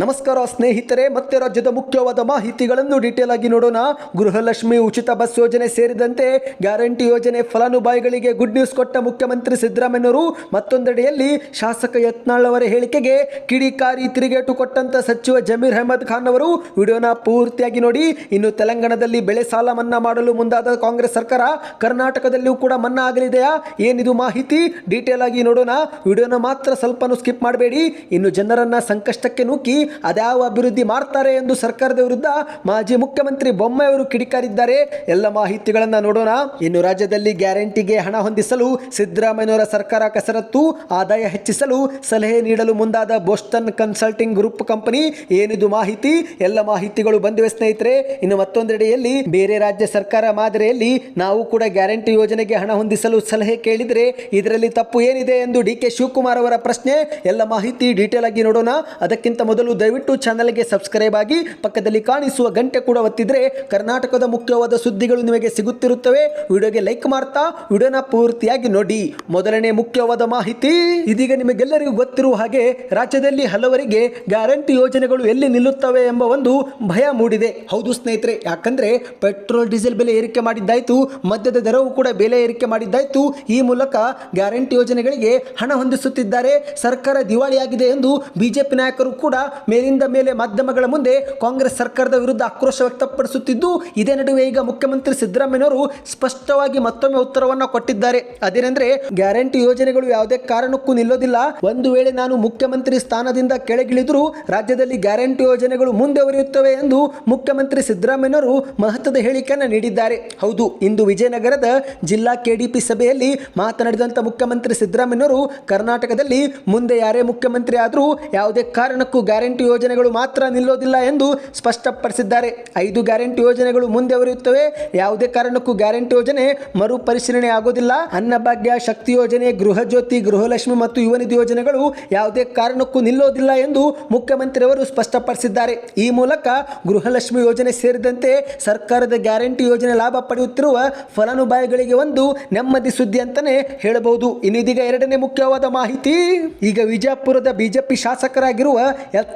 ನಮಸ್ಕಾರ ಸ್ನೇಹಿತರೆ, ಮತ್ತೆ ರಾಜ್ಯದ ಮುಖ್ಯವಾದ ಮಾಹಿತಿಗಳನ್ನು ಡೀಟೇಲ್ ಆಗಿ ನೋಡೋಣ. ಗೃಹಲಕ್ಷ್ಮಿ ಉಚಿತ ಬಸ್ ಯೋಜನೆ ಸೇರಿದಂತೆ ಗ್ಯಾರಂಟಿ ಯೋಜನೆ ಫಲಾನುಭವಿಗಳಿಗೆ ಗುಡ್ ನ್ಯೂಸ್ ಕೊಟ್ಟ ಮುಖ್ಯಮಂತ್ರಿ ಸಿದ್ದರಾಮಯ್ಯನವರು ಮತ್ತೊಂದೆಡೆಯಲ್ಲಿ ಶಾಸಕ ಯತ್ನಾಳ್ ಅವರ ಹೇಳಿಕೆಗೆ ಕಿಡಿಕಾರಿ ತಿರುಗೇಟು ಕೊಟ್ಟಂತ ಸಚಿವ ಜಮೀರ್ ಅಹಮದ್ ಖಾನ್ ಅವರು ವಿಡಿಯೋನ ಪೂರ್ತಿಯಾಗಿ ನೋಡಿ. ಇನ್ನು ತೆಲಂಗಾಣದಲ್ಲಿ ಬೆಳೆ ಸಾಲ ಮನ್ನಾ ಮಾಡಲು ಮುಂದಾದ ಕಾಂಗ್ರೆಸ್ ಸರ್ಕಾರ ಕರ್ನಾಟಕದಲ್ಲಿಯೂ ಕೂಡ ಮನ್ನಾ ಆಗಲಿದೆಯಾ? ಏನಿದು ಮಾಹಿತಿ? ಡೀಟೇಲ್ ಆಗಿ ನೋಡೋಣ. ವಿಡಿಯೋನ ಮಾತ್ರ ಸ್ವಲ್ಪನೂ ಸ್ಕಿಪ್ ಮಾಡಬೇಡಿ. ಇನ್ನು ಜನರನ್ನ ಸಂಕಷ್ಟಕ್ಕೆ ನೂಕಿ ಅದ್ಯಾವ ಅಭಿವೃದ್ಧಿ ಮಾಡ್ತಾರೆ ಎಂದು ಸರ್ಕಾರದ ವಿರುದ್ಧ ಮಾಜಿ ಮುಖ್ಯಮಂತ್ರಿ ಬೊಮ್ಮೆಯವರು ಕಿಡಿಕಾರಿದ್ದಾರೆ. ಎಲ್ಲ ಮಾಹಿತಿಗಳನ್ನ ನೋಡೋಣ. ಇನ್ನು ರಾಜ್ಯದಲ್ಲಿ ಗ್ಯಾರಂಟಿಗೆ ಹಣ ಹೊಂದಿಸಲು ಸಿದ್ದರಾಮಯ್ಯನವರ ಸರ್ಕಾರ ಕಸರತ್ತು, ಆದಾಯ ಹೆಚ್ಚಿಸಲು ಸಲಹೆ ನೀಡಲು ಮುಂದಾದ ಬೋಸ್ಟನ್ ಕನ್ಸಲ್ಟಿಂಗ್ ಗ್ರೂಪ್ ಕಂಪನಿ ಏನಿದು ಮಾಹಿತಿ? ಎಲ್ಲ ಮಾಹಿತಿಗಳು ಬಂದಿವೆ ಸ್ನೇಹಿತರೆ. ಇನ್ನು ಮತ್ತೊಂದೆಡೆಯಲ್ಲಿ ಬೇರೆ ರಾಜ್ಯ ಸರ್ಕಾರ ಮಾದರಿಯಲ್ಲಿ ನಾವು ಕೂಡ ಗ್ಯಾರಂಟಿ ಯೋಜನೆಗೆ ಹಣ ಹೊಂದಿಸಲು ಸಲಹೆ ಕೇಳಿದರೆ ಇದರಲ್ಲಿ ತಪ್ಪು ಏನಿದೆ ಎಂದು ಡಿ ಕೆ ಶಿವಕುಮಾರ್ ಅವರ ಪ್ರಶ್ನೆ. ಎಲ್ಲ ಮಾಹಿತಿ ಡೀಟೇಲ್ ಆಗಿ ನೋಡೋಣ. ಅದಕ್ಕಿಂತ ಮೊದಲು ದಯವಿಟ್ಟು ಚಾನಲ್ಗೆ ಸಬ್ಸ್ಕ್ರೈಬ್ ಆಗಿ ಪಕ್ಕದಲ್ಲಿ ಕಾಣಿಸುವ ಗಂಟೆ ಕೂಡ ಒತ್ತಿದ್ರೆ ಕರ್ನಾಟಕದ ಮುಖ್ಯವಾದ ಸುದ್ದಿಗಳು ನಿಮಗೆ ಸಿಗುತ್ತಿರುತ್ತವೆ. ವಿಡಿಯೋಗೆ ಲೈಕ್ ಮಾಡ್ತಾ, ವಿಡಿಯೋನ ಪೂರ್ತಿಯಾಗಿ ನೋಡಿ. ಮೊದಲನೇ ಮುಖ್ಯವಾದ ಮಾಹಿತಿ, ಇದೀಗ ನಿಮಗೆಲ್ಲರಿಗೂ ಗೊತ್ತಿರುವ ಹಾಗೆ ರಾಜ್ಯದಲ್ಲಿ ಹಲವರಿಗೆ ಗ್ಯಾರಂಟಿ ಯೋಜನೆಗಳು ಎಲ್ಲಿ ನಿಲ್ಲುತ್ತವೆ ಎಂಬ ಒಂದು ಭಯ ಮೂಡಿದೆ. ಹೌದು ಸ್ನೇಹಿತರೆ, ಯಾಕಂದ್ರೆ ಪೆಟ್ರೋಲ್, ಡೀಸೆಲ್ ಬೆಲೆ ಏರಿಕೆ ಮಾಡಿದ್ದಾಯ್ತು, ಮದ್ಯದ ದರವು ಕೂಡ ಬೆಲೆ ಏರಿಕೆ ಮಾಡಿದ್ದಾಯ್ತು. ಈ ಮೂಲಕ ಗ್ಯಾರಂಟಿ ಯೋಜನೆಗಳಿಗೆ ಹಣ ಹೊಂದಿಸುತ್ತಿದ್ದಾರೆ. ಸರ್ಕಾರ ದಿವಾಳಿಯಾಗಿದೆ ಎಂದು ಬಿಜೆಪಿ ನಾಯಕರು ಕೂಡ ಮೇಲಿಂದ ಮೇಲೆ ಮಾಧ್ಯಮಗಳ ಮುಂದೆ ಕಾಂಗ್ರೆಸ್ ಸರ್ಕಾರದ ವಿರುದ್ಧ ಆಕ್ರೋಶ ವ್ಯಕ್ತಪಡಿಸುತ್ತಿದ್ದು, ಇದೇ ನಡುವೆ ಈಗ ಮುಖ್ಯಮಂತ್ರಿ ಸಿದ್ದರಾಮಯ್ಯನವರು ಸ್ಪಷ್ಟವಾಗಿ ಮತ್ತೊಮ್ಮೆ ಉತ್ತರವನ್ನು ಕೊಟ್ಟಿದ್ದಾರೆ. ಅದೇನೆಂದ್ರೆ, ಗ್ಯಾರಂಟಿ ಯೋಜನೆಗಳು ಯಾವುದೇ ಕಾರಣಕ್ಕೂ ನಿಲ್ಲೋದಿಲ್ಲ. ಒಂದು ವೇಳೆ ನಾನು ಮುಖ್ಯಮಂತ್ರಿ ಸ್ಥಾನದಿಂದ ಕೆಳಗಿಳಿದರೂ ರಾಜ್ಯದಲ್ಲಿ ಗ್ಯಾರಂಟಿ ಯೋಜನೆಗಳು ಮುಂದುವರಿಯುತ್ತವೆ ಎಂದು ಮುಖ್ಯಮಂತ್ರಿ ಸಿದ್ದರಾಮಯ್ಯನವರು ಮಹತ್ವದ ಹೇಳಿಕೆಯನ್ನು ನೀಡಿದ್ದಾರೆ. ಹೌದು, ಇಂದು ವಿಜಯನಗರದ ಜಿಲ್ಲಾ ಕೆಡಿಪಿ ಸಭೆಯಲ್ಲಿ ಮಾತನಾಡಿದಂಥ ಮುಖ್ಯಮಂತ್ರಿ ಸಿದ್ದರಾಮಯ್ಯನವರು, ಕರ್ನಾಟಕದಲ್ಲಿ ಮುಂದೆ ಯಾರೇ ಮುಖ್ಯಮಂತ್ರಿ ಆದರೂ ಯಾವುದೇ ಕಾರಣಕ್ಕೂ ಗ್ಯಾರಂಟಿ ಯೋಜನೆಗಳು ಮಾತ್ರ ನಿಲ್ಲೋದಿಲ್ಲ ಎಂದು ಸ್ಪಷ್ಟಪಡಿಸಿದ್ದಾರೆ. ಐದು ಗ್ಯಾರಂಟಿ ಯೋಜನೆಗಳು ಮುಂದೆವರಿಯುತ್ತವೆ ಯಾವುದೇ ಕಾರಣಕ್ಕೂ ಗ್ಯಾರಂಟಿ ಯೋಜನೆ ಮರುಪರಿಶೀಲನೆ ಆಗೋದಿಲ್ಲ. ಅನ್ನಭಾಗ್ಯ ಶಕ್ತಿ ಯೋಜನೆ ಗೃಹ ಜ್ಯೋತಿ ಗೃಹಲಕ್ಷ್ಮಿ ಮತ್ತು ಯುವ ನಿಧಿ ಯೋಜನೆಗಳು ಯಾವುದೇ ಕಾರಣಕ್ಕೂ ನಿಲ್ಲೋದಿಲ್ಲ ಎಂದು ಮುಖ್ಯಮಂತ್ರಿಯವರು ಸ್ಪಷ್ಟಪಡಿಸಿದ್ದಾರೆ. ಈ ಮೂಲಕ ಗೃಹಲಕ್ಷ್ಮಿ ಯೋಜನೆ ಸೇರಿದಂತೆ ಸರ್ಕಾರದ ಗ್ಯಾರಂಟಿ ಯೋಜನೆ ಲಾಭ ಪಡೆಯುತ್ತಿರುವ ಫಲಾನುಭವಿಗಳಿಗೆ ಒಂದು ನೆಮ್ಮದಿ ಸುದ್ದಿ ಅಂತಾನೆ ಹೇಳಬಹುದು. ಇನ್ನಿದೀಗ ಎರಡನೇ ಮುಖ್ಯವಾದ ಮಾಹಿತಿ. ಈಗ ವಿಜಯಪುರದ ಬಿಜೆಪಿ ಶಾಸಕರಾಗಿರುವ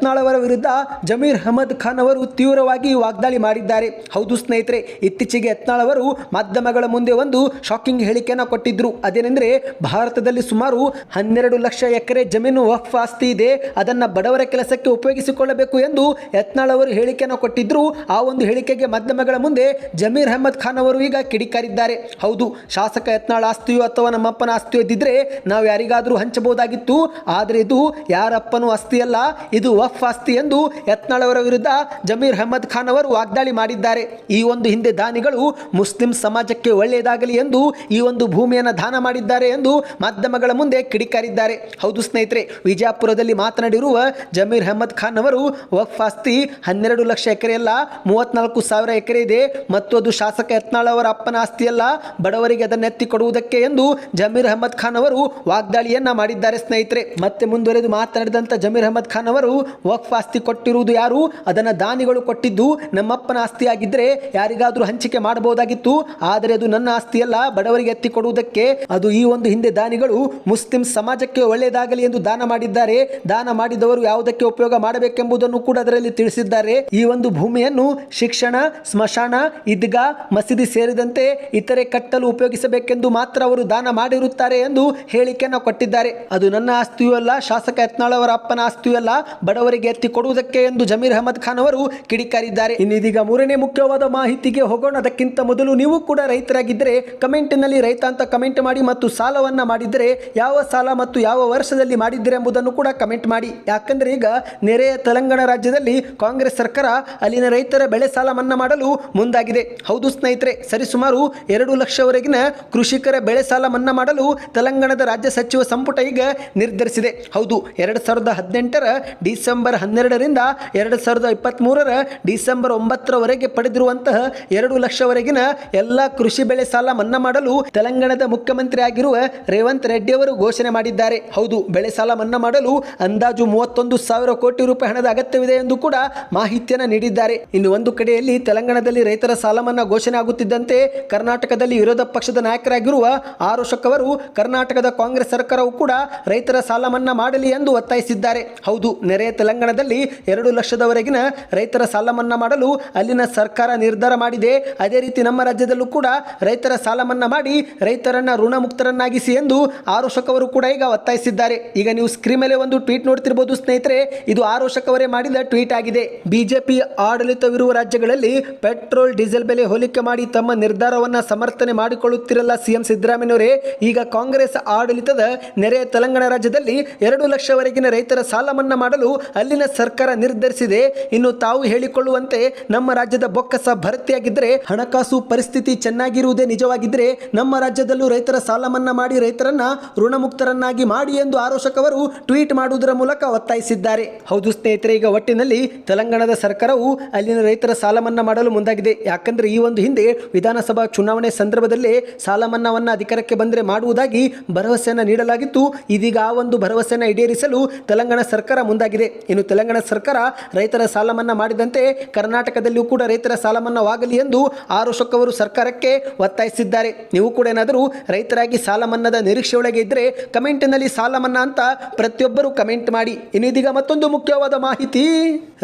ಯತ್ನಾಳ್ ಅವರ ವಿರುದ್ಧ ಜಮೀರ್ ಅಹಮದ್ ಖಾನ್ ಅವರು ತೀವ್ರವಾಗಿ ವಾಗ್ದಾಳಿ ಮಾಡಿದ್ದಾರೆ. ಹೌದು ಸ್ನೇಹಿತರೆ, ಇತ್ತೀಚೆಗೆ ಯತ್ನಾಳ್ ಅವರು ಮಾಧ್ಯಮಗಳ ಮುಂದೆ ಒಂದು ಶಾಕಿಂಗ್ ಹೇಳಿಕೆಯನ್ನು ಕೊಟ್ಟಿದ್ರು. ಅದೇನೆಂದರೆ, ಭಾರತದಲ್ಲಿ ಸುಮಾರು ಹನ್ನೆರಡು ಲಕ್ಷ ಎಕರೆ ಜಮೀನು ವಫ್ ಆಸ್ತಿ ಇದೆ. ಅದನ್ನ ಬಡವರ ಕೆಲಸಕ್ಕೆ ಉಪಯೋಗಿಸಿಕೊಳ್ಳಬೇಕು ಎಂದು ಯತ್ನಾಳ್ ಅವರು ಹೇಳಿಕೆಯನ್ನು ಕೊಟ್ಟಿದ್ರು. ಆ ಒಂದು ಹೇಳಿಕೆಗೆ ಮಾಧ್ಯಮಗಳ ಮುಂದೆ ಜಮೀರ್ ಅಹಮದ್ ಖಾನ್ ಅವರು ಈಗ ಕಿಡಿಕಾರಿದ್ದಾರೆ. ಹೌದು, ಶಾಸಕ ಯತ್ನಾಳ್ ಆಸ್ತಿಯೋ ಅಥವಾ ನಮ್ಮಪ್ಪನ ಆಸ್ತಿಯೋ ಇದ್ದಿದ್ರೆ ನಾವು ಯಾರಿಗಾದರೂ ಹಂಚಬಹುದಾಗಿತ್ತು. ಆದರೆ ಇದು ಯಾರಪ್ಪನೂ ಆಸ್ತಿಯಲ್ಲ, ಇದು ಆಸ್ತಿ ಎಂದು ಯತ್ನಾಳ್ ಅವರ ವಿರುದ್ಧ ಜಮೀರ್ ಅಹಮದ್ ಖಾನ್ ಅವರು ವಾಗ್ದಾಳಿ ಮಾಡಿದ್ದಾರೆ. ಈ ಒಂದು ಹಿಂದೆ ದಾನಿಗಳು ಮುಸ್ಲಿಂ ಸಮಾಜಕ್ಕೆ ಒಳ್ಳೆಯದಾಗಲಿ ಎಂದು ಈ ಒಂದು ಭೂಮಿಯನ್ನು ದಾನ ಮಾಡಿದ್ದಾರೆ ಎಂದು ಮಾಧ್ಯಮಗಳ ಮುಂದೆ ಕಿಡಿಕಾರಿದ್ದಾರೆ. ಹೌದು ಸ್ನೇಹಿತರೆ, ವಿಜಯಪುರದಲ್ಲಿ ಮಾತನಾಡಿರುವ ಜಮೀರ್ ಅಹಮದ್ ಖಾನ್ ಅವರು ವಕ್ಫ್ ಆಸ್ತಿ ಹನ್ನೆರಡು ಲಕ್ಷ ಎಕರೆ ಅಲ್ಲ, ಮೂವತ್ನಾಲ್ಕು ಸಾವಿರ ಎಕರೆ ಇದೆ ಮತ್ತು ಅದು ಶಾಸಕ ಯತ್ನಾಳ್ ಅವರ ಅಪ್ಪನ ಆಸ್ತಿಯಲ್ಲ ಬಡವರಿಗೆ ಅದನ್ನು ಎತ್ತಿಕೊಡುವುದಕ್ಕೆ ಎಂದು ಜಮೀರ್ ಅಹಮದ್ ಖಾನ್ ಅವರು ವಾಗ್ದಾಳಿಯನ್ನ ಮಾಡಿದ್ದಾರೆ ಸ್ನೇಹಿತರೆ. ಮತ್ತೆ ಮುಂದುವರೆದು ಮಾತನಾಡಿದಂಥ ಜಮೀರ್ ಅಹಮದ್ ಖಾನ್ ಅವರು ವಕ್ಫ್ ಆಸ್ತಿ ಕೊಟ್ಟಿರುವುದು ಯಾರು? ಅದನ್ನು ದಾನಿಗಳು ಕೊಟ್ಟಿದ್ದು ನಮ್ಮಪ್ಪನ ಆಸ್ತಿಯಾಗಿದ್ದರೆ ಯಾರಿಗಾದರೂ ಹಂಚಿಕೆ ಮಾಡಬಹುದಾಗಿತ್ತು. ಆದರೆ ಅದು ನನ್ನ ಆಸ್ತಿಯಲ್ಲ, ಬಡವರಿಗೆ ಎತ್ತಿ ಕೊಡುವುದಕ್ಕೆ. ಅದು ಈ ಒಂದು ಹಿಂದೆ ದಾನಿಗಳು ಮುಸ್ಲಿಂ ಸಮಾಜಕ್ಕೆ ಒಳ್ಳೆಯದಾಗಲಿ ಎಂದು ದಾನ ಮಾಡಿದ್ದಾರೆ. ದಾನ ಮಾಡಿದವರು ಯಾವುದಕ್ಕೆ ಉಪಯೋಗ ಮಾಡಬೇಕೆಂಬುದನ್ನು ಕೂಡ ಅದರಲ್ಲಿ ತಿಳಿಸಿದ್ದಾರೆ. ಈ ಒಂದು ಭೂಮಿಯನ್ನು ಶಿಕ್ಷಣ, ಸ್ಮಶಾನ, ಈದ್ಗಾ, ಮಸೀದಿ ಸೇರಿದಂತೆ ಇತರೆ ಕಟ್ಟಲು ಉಪಯೋಗಿಸಬೇಕೆಂದು ಮಾತ್ರ ಅವರು ದಾನ ಮಾಡಿರುತ್ತಾರೆ ಎಂದು ಹೇಳಿಕೆಯನ್ನು ಕೊಟ್ಟಿದ್ದಾರೆ. ಅದು ನನ್ನ ಆಸ್ತಿಯೂ ಅಲ್ಲ, ಶಾಸಕ ಯತ್ನಾಳ್ ಅವರ ಅಪ್ಪನ ಆಸ್ತಿಯೂ ಅಲ್ಲ ಬಡವರಿಗೆ ಎತ್ತಿ ಕೊಡುವುದಕ್ಕೆ ಎಂದು ಜಮೀರ್ ಅಹಮದ್ ಖಾನ್ ಅವರು ಕಿಡಿಕಾರಿದ್ದಾರೆ. ಇನ್ನಿದೀಗ ಮೂರನೇ ಮುಖ್ಯವಾದ ಮಾಹಿತಿಗೆ ಹೋಗೋಣ. ಅದಕ್ಕಿಂತ ಮೊದಲು ನೀವು ಕೂಡ ರೈತರಾಗಿದ್ದರೆ ಕಮೆಂಟ್ನಲ್ಲಿ ರೈತ ಅಂತ ಕಮೆಂಟ್ ಮಾಡಿ ಮತ್ತು ಸಾಲವನ್ನ ಮಾಡಿದರೆ ಯಾವ ಸಾಲ ಮತ್ತು ಯಾವ ವರ್ಷದಲ್ಲಿ ಮಾಡಿದ್ದರೆ ಎಂಬುದನ್ನು ಕೂಡ ಕಮೆಂಟ್ ಮಾಡಿ. ಯಾಕಂದ್ರೆ ಈಗ ನೆರೆಯ ತೆಲಂಗಾಣ ರಾಜ್ಯದಲ್ಲಿ ಕಾಂಗ್ರೆಸ್ ಸರ್ಕಾರ ಅಲ್ಲಿನ ರೈತರ ಬೆಳೆ ಸಾಲ ಮನ್ನಾ ಮಾಡಲು ಮುಂದಾಗಿದೆ. ಹೌದು ಸ್ನೇಹಿತರೆ, ಸರಿಸುಮಾರು ಎರಡು ಲಕ್ಷವರೆಗಿನ ಕೃಷಿಕರ ಬೆಳೆ ಸಾಲ ಮನ್ನಾ ಮಾಡಲು ತೆಲಂಗಾಣದ ರಾಜ್ಯ ಸಚಿವ ಸಂಪುಟ ಈಗ ನಿರ್ಧರಿಸಿದೆ. ಹೌದು, ಎರಡು ಸಾವಿರದ ಹದಿನೆಂಟರ ಡಿಸೆಂಬರ್ ಹನ್ನೆರಡರಿಂದ ಎರಡು ಸಾವಿರದ ಇಪ್ಪತ್ತ್ಮೂರರ ಡಿಸೆಂಬರ್ ಒಂಬತ್ತರವರೆಗೆ ಪಡೆದಿರುವಂತಹ ಎರಡು ಲಕ್ಷವರೆಗಿನ ಎಲ್ಲ ಕೃಷಿ ಬೆಳೆ ಸಾಲ ಮನ್ನಾ ಮಾಡಲು ತೆಲಂಗಾಣದ ಮುಖ್ಯಮಂತ್ರಿ ಆಗಿರುವ ರೇವಂತ್ ರೆಡ್ಡಿ ಅವರು ಘೋಷಣೆ ಮಾಡಿದ್ದಾರೆ. ಹೌದು, ಬೆಳೆ ಸಾಲ ಮನ್ನಾ ಮಾಡಲು ಅಂದಾಜು ಮೂವತ್ತೊಂದು ಸಾವಿರ ಕೋಟಿ ರೂಪಾಯಿ ಹಣದ ಅಗತ್ಯವಿದೆ ಎಂದು ಕೂಡ ಮಾಹಿತಿಯನ್ನು ನೀಡಿದ್ದಾರೆ. ಇನ್ನು ಒಂದು ಕಡೆಯಲ್ಲಿ ತೆಲಂಗಾಣದಲ್ಲಿ ರೈತರ ಸಾಲ ಮನ್ನಾ ಘೋಷಣೆ ಆಗುತ್ತಿದ್ದಂತೆ ಕರ್ನಾಟಕದಲ್ಲಿ ವಿರೋಧ ಪಕ್ಷದ ನಾಯಕರಾಗಿರುವ ಆರೋಶಕ್ ಅವರು ಕರ್ನಾಟಕದ ಕಾಂಗ್ರೆಸ್ ಸರ್ಕಾರವು ಕೂಡ ರೈತರ ಸಾಲ ಮನ್ನಾ ಮಾಡಲಿ ಎಂದು ಒತ್ತಾಯಿಸಿದ್ದಾರೆ. ಹೌದು, ನೆರೆಯ ತೆಲಂಗಾಣ ತೆಲಂಗಾಣದಲ್ಲಿ ಎರಡು ಲಕ್ಷದವರೆಗಿನ ರೈತರ ಸಾಲ ಮನ್ನಾ ಮಾಡಲು ಅಲ್ಲಿನ ಸರ್ಕಾರ ನಿರ್ಧಾರ ಮಾಡಿದೆ. ಅದೇ ರೀತಿ ನಮ್ಮ ರಾಜ್ಯದಲ್ಲೂ ಕೂಡ ರೈತರ ಸಾಲ ಮನ್ನಾ ಮಾಡಿ ರೈತರನ್ನ ಋಣಮುಕ್ತರನ್ನಾಗಿಸಿ ಎಂದು ಆರೋಷಕ್ ಅವರು ಕೂಡ ಈಗ ಒತ್ತಾಯಿಸಿದ್ದಾರೆ. ಈಗ ನೀವು ಸ್ಕ್ರೀನ್ ಮೇಲೆ ಒಂದು ಟ್ವೀಟ್ ನೋಡ್ತಿರ್ಬೋದು ಸ್ನೇಹಿತರೆ. ಇದು ಆರೋಷಕ್ ಅವರೇ ಮಾಡಿದ ಟ್ವೀಟ್ ಆಗಿದೆ. ಬಿಜೆಪಿ ಆಡಳಿತವಿರುವ ರಾಜ್ಯಗಳಲ್ಲಿ ಪೆಟ್ರೋಲ್, ಡೀಸೆಲ್ ಬೆಲೆ ಹೋಲಿಕೆ ಮಾಡಿ ತಮ್ಮ ನಿರ್ಧಾರವನ್ನ ಸಮರ್ಥನೆ ಮಾಡಿಕೊಳ್ಳುತ್ತಿರಲ್ಲ ಸಿಎಂ ಸಿದ್ದರಾಮಯ್ಯವರೇ ಈಗ ಕಾಂಗ್ರೆಸ್ ಆಡಳಿತದ ನೆರೆಯ ತೆಲಂಗಾಣ ರಾಜ್ಯದಲ್ಲಿ ಎರಡು ಲಕ್ಷವರೆಗಿನ ರೈತರ ಸಾಲ ಮನ್ನಾ ಮಾಡಲು ಅಲ್ಲಿನ ಸರ್ಕಾರ ನಿರ್ಧರಿಸಿದೆ. ಇನ್ನು ತಾವು ಹೇಳಿಕೊಳ್ಳುವಂತೆ ನಮ್ಮ ರಾಜ್ಯದ ಬೊಕ್ಕಸ ಭರ್ತಿಯಾಗಿದ್ದರೆ ಹಣಕಾಸು ಪರಿಸ್ಥಿತಿ ಚೆನ್ನಾಗಿರುವುದೇ ನಿಜವಾಗಿದ್ದರೆ ನಮ್ಮ ರಾಜ್ಯದಲ್ಲೂ ರೈತರ ಸಾಲ ಮಾಡಿ ರೈತರನ್ನ ಋಣಮುಕ್ತರನ್ನಾಗಿ ಮಾಡಿ ಎಂದು ಆರೋಷಕ್ ಅವರು ಟ್ವೀಟ್ ಮಾಡುವುದರ ಮೂಲಕ ಒತ್ತಾಯಿಸಿದ್ದಾರೆ. ಹೌದು ಸ್ನೇಹಿತರೆ, ಈಗ ಒಟ್ಟಿನಲ್ಲಿ ತೆಲಂಗಾಣದ ಸರ್ಕಾರವು ಅಲ್ಲಿನ ರೈತರ ಸಾಲ ಮನ್ನಾ ಮಾಡಲು ಮುಂದಾಗಿದೆ. ಯಾಕಂದ್ರೆ ಈ ಒಂದು ಹಿಂದೆ ವಿಧಾನಸಭಾ ಚುನಾವಣೆ ಸಂದರ್ಭದಲ್ಲೇ ಸಾಲ ಮನ್ನಾವನ್ನು ಅಧಿಕಾರಕ್ಕೆ ಬಂದರೆ ಮಾಡುವುದಾಗಿ ಭರವಸೆಯನ್ನು ನೀಡಲಾಗಿತ್ತು. ಇದೀಗ ಆ ಒಂದು ಭರವಸೆಯನ್ನು ಈಡೇರಿಸಲು ತೆಲಂಗಾಣ ಸರ್ಕಾರ ಮುಂದಾಗಿದೆ. ಇನ್ನು ತೆಲಂಗಾಣ ಸರ್ಕಾರ ರೈತರ ಸಾಲ ಮಾಡಿದಂತೆ ಕರ್ನಾಟಕದಲ್ಲಿಯೂ ಕೂಡ ರೈತರ ಸಾಲ ಮನ್ನಾವಾಗಲಿ ಎಂದು ಆರೋಶಕ್ ಅವರು ಸರ್ಕಾರಕ್ಕೆ ಒತ್ತಾಯಿಸಿದ್ದಾರೆ. ನೀವು ಕೂಡ ಏನಾದರೂ ರೈತರಾಗಿ ಸಾಲ ಮನ್ನಾದ ನಿರೀಕ್ಷೆಯೊಳಗೆ ಇದ್ದರೆ ಕಮೆಂಟ್ನಲ್ಲಿ ಸಾಲ ಮನ್ನಾ ಅಂತ ಪ್ರತಿಯೊಬ್ಬರು ಕಮೆಂಟ್ ಮಾಡಿ. ಇನ್ನು ಇದೀಗ ಮತ್ತೊಂದು ಮುಖ್ಯವಾದ ಮಾಹಿತಿ.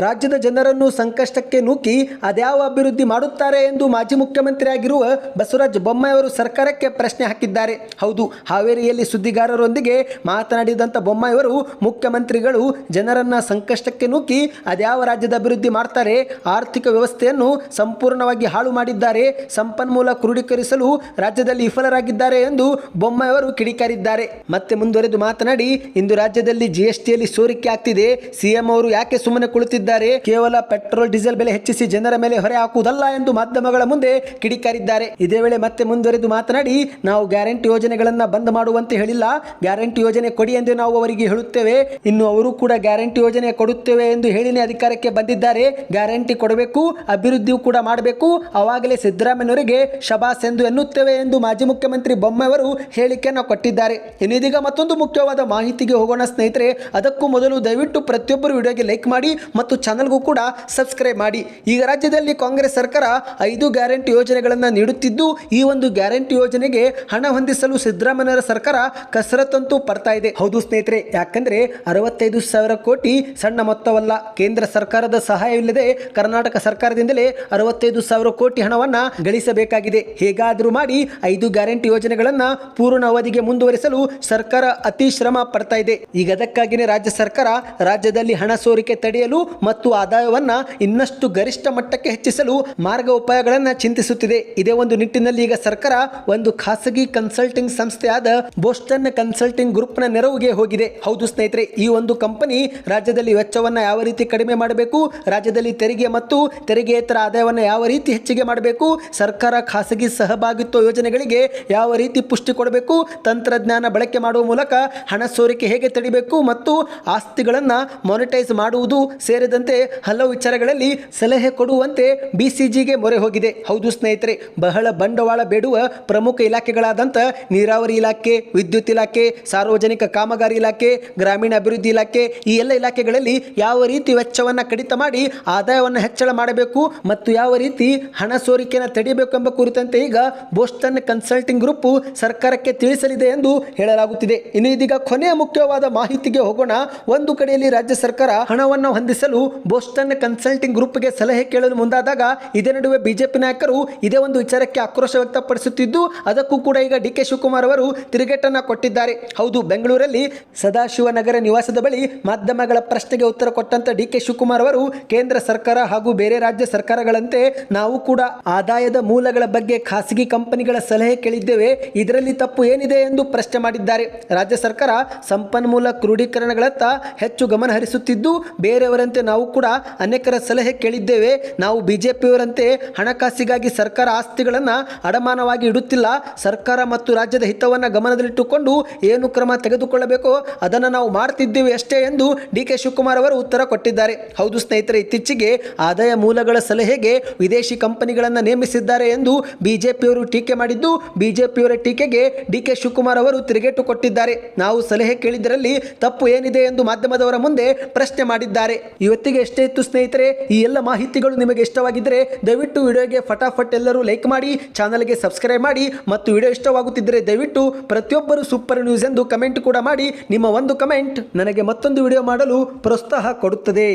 ರಾಜ್ಯದ ಜನರನ್ನು ಸಂಕಷ್ಟಕ್ಕೆ ನೂಕಿ ಅದ್ಯಾವ ಅಭಿವೃದ್ಧಿ ಮಾಡುತ್ತಾರೆ ಎಂದು ಮಾಜಿ ಮುಖ್ಯಮಂತ್ರಿಯಾಗಿರುವ ಬಸವರಾಜ ಬೊಮ್ಮಾಯಿ ಅವರು ಸರ್ಕಾರಕ್ಕೆ ಪ್ರಶ್ನೆ ಹಾಕಿದ್ದಾರೆ. ಹೌದು, ಹಾವೇರಿಯಲ್ಲಿ ಸುದ್ದಿಗಾರರೊಂದಿಗೆ ಮಾತನಾಡಿದಂಥ ಬೊಮ್ಮಾಯಿ ಅವರು ಮುಖ್ಯಮಂತ್ರಿಗಳು ಜನರನ್ನ ಸಂಕಷ್ಟಕ್ಕೆ ನೂಕಿ ಅದ್ಯಾವ ರಾಜ್ಯದ ಅಭಿವೃದ್ಧಿ ಮಾಡ್ತಾರೆ, ಆರ್ಥಿಕ ವ್ಯವಸ್ಥೆಯನ್ನು ಸಂಪೂರ್ಣವಾಗಿ ಹಾಳು ಮಾಡಿದ್ದಾರೆ, ಸಂಪನ್ಮೂಲ ಕ್ರೋಢೀಕರಿಸಲು ರಾಜ್ಯದಲ್ಲಿ ವಿಫಲರಾಗಿದ್ದಾರೆ ಎಂದು ಬೊಮ್ಮಾಯಿ ಅವರು ಕಿಡಿಕಾರಿದ್ದಾರೆ. ಮತ್ತೆ ಮುಂದುವರೆದು ಮಾತನಾಡಿ, ಇಂದು ರಾಜ್ಯದಲ್ಲಿ ಜಿಎಸ್ಟಿಯಲ್ಲಿ ಸೋರಿಕೆ ಆಗ್ತಿದೆ. ಸಿಎಂ ಅವರು ಯಾಕೆ ಸುಮ್ಮನೆ ಕುಳಿತಿದ್ದಾರೆ? ಕೇವಲ ಪೆಟ್ರೋಲ್, ಡೀಸೆಲ್ ಬೆಲೆ ಹೆಚ್ಚಿಸಿ ಜನರ ಮೇಲೆ ಹೊರೆ ಹಾಕುವುದಲ್ಲ ಎಂದು ಮಾಧ್ಯಮಗಳ ಮುಂದೆ ಕಿಡಿಕಾರಿದ್ದಾರೆ. ಇದೇ ವೇಳೆ ಮತ್ತೆ ಮುಂದುವರೆದು ಮಾತನಾಡಿ, ನಾವು ಗ್ಯಾರಂಟಿ ಯೋಜನೆಗಳನ್ನ ಬಂದ್ ಮಾಡುವಂತೆ ಹೇಳಿಲ್ಲ. ಗ್ಯಾರಂಟಿ ಯೋಜನೆ ಕೊಡಿ ಎಂದು ನಾವು ಅವರಿಗೆ ಹೇಳುತ್ತೇವೆ. ಇನ್ನು ಅವರು ಕೂಡ ಗ್ಯಾರಂಟಿ ಯೋಜನೆ ಕೊಡುತ್ತೇವೆ ಎಂದು ಹೇಳಿನೇ ಅಧಿಕಾರಕ್ಕೆ ಬಂದಿದ್ದಾರೆ. ಗ್ಯಾರಂಟಿ ಕೊಡಬೇಕು, ಅಭಿವೃದ್ಧಿಯೂ ಕೂಡ ಮಾಡಬೇಕು. ಅವಾಗಲೇ ಸಿದ್ದರಾಮಯ್ಯನವರಿಗೆ ಶಬಾಸ್ ಎಂದು ಎನ್ನುತ್ತೇವೆ ಎಂದು ಮಾಜಿ ಮುಖ್ಯಮಂತ್ರಿ ಬೊಮ್ಮೆಯವರು ಹೇಳಿಕೆಯನ್ನು ಕೊಟ್ಟಿದ್ದಾರೆ. ಇನ್ನಿದೀಗ ಮತ್ತೊಂದು ಮುಖ್ಯವಾದ ಮಾಹಿತಿಗೆ ಹೋಗೋಣ ಸ್ನೇಹಿತರೆ, ಅದಕ್ಕೂ ಮೊದಲು ದಯವಿಟ್ಟು ಪ್ರತಿಯೊಬ್ಬರು ವಿಡಿಯೋಗೆ ಲೈಕ್ ಮಾಡಿ ಮತ್ತು ಚಾನಲ್ಗೂ ಕೂಡ ಸಬ್ಸ್ಕ್ರೈಬ್ ಮಾಡಿ. ಈಗ ರಾಜ್ಯದಲ್ಲಿ ಕಾಂಗ್ರೆಸ್ ಸರ್ಕಾರ ಐದು ಗ್ಯಾರಂಟಿ ಯೋಜನೆಗಳನ್ನು ನೀಡುತ್ತಿದ್ದು, ಈ ಒಂದು ಗ್ಯಾರಂಟಿ ಯೋಜನೆಗೆ ಹಣ ಹೊಂದಿಸಲು ಸಿದ್ದರಾಮಯ್ಯರ ಸರ್ಕಾರ ಕಸರತ್ತಂತೂ ಪಡ್ತಾ ಇದೆ. ಹೌದು ಸ್ನೇಹಿತರೆ, ಯಾಕಂದ್ರೆ ಅರವತ್ತೈದು ಸಾವಿರ ಕೋಟಿ ಸಣ್ಣ ಮೊತ್ತವಲ್ಲ. ಕೇಂದ್ರ ಸರ್ಕಾರದ ಸಹಾಯವಿಲ್ಲದೆ ಕರ್ನಾಟಕ ಸರ್ಕಾರದಿಂದಲೇ ಅರವತ್ತೈದು ಸಾವಿರ ಕೋಟಿ ಹಣವನ್ನ ಗಳಿಸಬೇಕಾಗಿದೆ. ಹೇಗಾದರೂ ಮಾಡಿ ಐದು ಗ್ಯಾರಂಟಿ ಯೋಜನೆಗಳನ್ನ ಪೂರ್ಣ ಅವಧಿಗೆ ಮುಂದುವರಿಸಲು ಸರ್ಕಾರ ಅತಿ ಶ್ರಮ ಪಡ್ತಾ ಇದೆ. ಈಗ ಅದಕ್ಕಾಗಿಯೇ ರಾಜ್ಯ ಸರ್ಕಾರ ರಾಜ್ಯದಲ್ಲಿ ಹಣ ಸೋರಿಕೆ ತಡೆಯಲು ಮತ್ತು ಆದಾಯವನ್ನ ಇನ್ನಷ್ಟು ಗರಿಷ್ಠ ಮಟ್ಟಕ್ಕೆ ಹೆಚ್ಚಿಸಲು ಮಾರ್ಗ ಉಪಾಯಗಳನ್ನು ಚಿಂತಿಸುತ್ತಿದೆ. ಇದೇ ಒಂದು ನಿಟ್ಟಿನಲ್ಲಿ ಈಗ ಸರ್ಕಾರ ಒಂದು ಖಾಸಗಿ ಕನ್ಸಲ್ಟಿಂಗ್ ಸಂಸ್ಥೆಯಾದ ಬೋಸ್ಟನ್ ಕನ್ಸಲ್ಟಿಂಗ್ ಗ್ರೂಪ್ನ ನೆರವಿಗೆ ಹೋಗಿದೆ. ಹೌದು ಸ್ನೇಹಿತರೆ, ಈ ಒಂದು ಕಂಪನಿ ರಾಜ್ಯದಲ್ಲಿ ವೆಚ್ಚವನ್ನು ಯಾವ ರೀತಿ ಕಡಿಮೆ ಮಾಡಬೇಕು, ರಾಜ್ಯದಲ್ಲಿ ತೆರಿಗೆ ಮತ್ತು ತೆರಿಗೆಯೇತರ ಆದಾಯವನ್ನು ಯಾವ ರೀತಿ ಹೆಚ್ಚಿಗೆ ಮಾಡಬೇಕು, ಸರ್ಕಾರ ಖಾಸಗಿ ಸಹಭಾಗಿತ್ವ ಯೋಜನೆಗಳಿಗೆ ಯಾವ ರೀತಿ ಪುಷ್ಟಿ ಕೊಡಬೇಕು, ತಂತ್ರಜ್ಞಾನ ಬಳಕೆ ಮಾಡುವ ಮೂಲಕ ಹಣ ಸೋರಿಕೆ ಹೇಗೆ ತಡಿಬೇಕು ಮತ್ತು ಆಸ್ತಿಗಳನ್ನು ಮಾನಿಟೈಸ್ ಮಾಡುವುದು ಸೇರಿದಂತೆ ಹಲವು ವಿಚಾರಗಳಲ್ಲಿ ಸಲಹೆ ಕೊಡುವಂತೆ ಬಿಸಿಜಿಗೆ ಮೊರೆ ಹೋಗಿದೆ. ಹೌದು ಸ್ನೇಹಿತರೆ, ಬಹಳ ಬಂಡವಾಳ ಬೇಡುವ ಪ್ರಮುಖ ಇಲಾಖೆಗಳಾದಂಥ ನೀರಾವರಿ ಇಲಾಖೆ, ವಿದ್ಯುತ್ ಇಲಾಖೆ, ಸಾರ್ವಜನಿಕ ಕಾಮಗಾರಿ ಇಲಾಖೆ ಗ್ರಾಮೀಣ ಅಭಿವೃದ್ಧಿ ಇಲಾಖೆ ಈ ಎಲ್ಲ ಇಲಾಖೆಗಳಲ್ಲಿ ಯಾವ ರೀತಿ ವೆಚ್ಚವನ್ನು ಕಡಿತ ಮಾಡಿ ಆದಾಯವನ್ನು ಹೆಚ್ಚಳ ಮಾಡಬೇಕು ಮತ್ತು ಯಾವ ರೀತಿ ಹಣ ಸೋರಿಕೆಯನ್ನು ತಡೆಯಬೇಕು ಎಂಬ ಕುರಿತಂತೆ ಈಗ ಬೋಸ್ಟನ್ ಕನ್ಸಲ್ಟಿಂಗ್ ಗ್ರೂಪ್ ಸರ್ಕಾರಕ್ಕೆ ತಿಳಿಸಲಿದೆ ಎಂದು ಹೇಳಲಾಗುತ್ತಿದೆ. ಇನ್ನು ಇದೀಗ ಕೊನೆಯ ಮುಖ್ಯವಾದ ಮಾಹಿತಿಗೆ ಹೋಗೋಣ. ಒಂದು ಕಡೆಯಲ್ಲಿ ರಾಜ್ಯ ಸರ್ಕಾರ ಹಣವನ್ನು ಹೊಂದಿಸಲು ಬೋಸ್ಟನ್ ಕನ್ಸಲ್ಟಿಂಗ್ ಗ್ರೂಪ್ಗೆ ಸಲಹೆ ಕೇಳಲು ಮುಂದಾದಾಗ ಇದೇ ನಡುವೆ ಬಿಜೆಪಿ ನಾಯಕರು ಇದೇ ಒಂದು ವಿಚಾರಕ್ಕೆ ಆಕ್ರೋಶ ವ್ಯಕ್ತಪಡಿಸುತ್ತಿದ್ದು, ಅದಕ್ಕೂ ಕೂಡ ಈಗ ಡಿ ಕೆ ಶಿವಕುಮಾರ್ ಅವರು ತಿರುಗೇಟನ್ನು ಕೊಟ್ಟಿದ್ದಾರೆ. ಹೌದು, ಬೆಂಗಳೂರಲ್ಲಿ ಸದಾಶಿವನಗರ ನಿವಾಸದ ಬಳಿ ಮಾಧ್ಯಮಗಳ ಪ್ರಶ್ನೆಗೆ ಉತ್ತರ ಕೊಟ್ಟಂತ ಡಿ ಕೆ ಶಿವಕುಮಾರ್ ಅವರು, ಕೇಂದ್ರ ಸರ್ಕಾರ ಹಾಗೂ ಬೇರೆ ರಾಜ್ಯ ಸರ್ಕಾರಗಳಂತೆ ನಾವು ಕೂಡ ಆದಾಯದ ಮೂಲಗಳ ಬಗ್ಗೆ ಖಾಸಗಿ ಕಂಪನಿಗಳ ಸಲಹೆ ಕೇಳಿದ್ದೇವೆ. ಇದರಲ್ಲಿ ತಪ್ಪು ಏನಿದೆ ಎಂದು ಪ್ರಶ್ನೆ ಮಾಡಿದ್ದಾರೆ. ರಾಜ್ಯ ಸರ್ಕಾರ ಸಂಪನ್ಮೂಲ ಕ್ರೋಢೀಕರಣಗಳತ್ತ ಹೆಚ್ಚು ಗಮನ ಹರಿಸುತ್ತಿದ್ದು, ಬೇರೆಯವರಂತೆ ನಾವು ಕೂಡ ಅನೇಕರ ಸಲಹೆ ಕೇಳಿದ್ದೇವೆ. ನಾವು ಬಿಜೆಪಿಯವರಂತೆ ಹಣಕಾಸಿಗಾಗಿ ಸರ್ಕಾರ ಆಸ್ತಿಗಳನ್ನು ಅಡಮಾನವಾಗಿ ಇಡುತ್ತಿಲ್ಲ. ಸರ್ಕಾರ ಮತ್ತು ರಾಜ್ಯದ ಹಿತವನ್ನು ಗಮನದಲ್ಲಿಟ್ಟುಕೊಂಡು ಏನು ಕ್ರಮ ತೆಗೆದುಕೊಳ್ಳಬೇಕೋ ಅದನ್ನು ನಾವು ಮಾಡ್ತಿದ್ದೇವೆ ಅಷ್ಟೇ ಎಂದು ಡಿ ಕೆ ಶಿವಕುಮಾರ್ ಅವರು ಉತ್ತರ ಕೊಟ್ಟಿದ್ದಾರೆ. ಹೌದು ಸ್ನೇಹಿತರೆ, ಇತ್ತೀಚೆಗೆ ಆದಾಯ ಮೂಲಗಳ ಸಲಹೆಗೆ ವಿದೇಶಿ ಕಂಪನಿಗಳನ್ನು ನೇಮಿಸಿದ್ದಾರೆ ಎಂದು ಬಿಜೆಪಿಯವರು ಟೀಕೆ ಮಾಡಿದ್ದು, ಬಿಜೆಪಿಯವರ ಟೀಕೆಗೆ ಡಿ ಕೆ ಶಿವಕುಮಾರ್ ಅವರು ತಿರುಗೇಟು ಕೊಟ್ಟಿದ್ದಾರೆ. ನಾವು ಸಲಹೆ ಕೇಳಿದರಲ್ಲಿ ತಪ್ಪು ಏನಿದೆ ಎಂದು ಮಾಧ್ಯಮದವರ ಮುಂದೆ ಪ್ರಶ್ನೆ ಮಾಡಿದ್ದಾರೆ. ಇವತ್ತಿಗೆ ಎಷ್ಟೇ ಇತ್ತು ಸ್ನೇಹಿತರೆ, ಈ ಎಲ್ಲ ಮಾಹಿತಿಗಳು ನಿಮಗೆ ಇಷ್ಟವಾಗಿದ್ದರೆ ದಯವಿಟ್ಟು ವಿಡಿಯೋಗೆ ಫಟಾಫಟ್ ಎಲ್ಲರೂ ಲೈಕ್ ಮಾಡಿ, ಚಾನಲ್ಗೆ ಸಬ್ಸ್ಕ್ರೈಬ್ ಮಾಡಿ ಮತ್ತು ವಿಡಿಯೋ ಇಷ್ಟವಾಗುತ್ತಿದ್ದರೆ ದಯವಿಟ್ಟು ಪ್ರತಿಯೊಬ್ಬರು ಸೂಪರ್ ನ್ಯೂಸ್ ಎಂದು ಕಮೆಂಟ್ ಕೂಡ ಮಾಡಿ. ನಿಮ್ಮ ಒಂದು ಕಮೆಂಟ್ ನನಗೆ ಮತ್ತೊಂದು ವಿಡಿಯೋ ಮಾಡಲು ಪ್ರೋತ್ಸಾಹ ಕೊಡುತ್ತದೆ.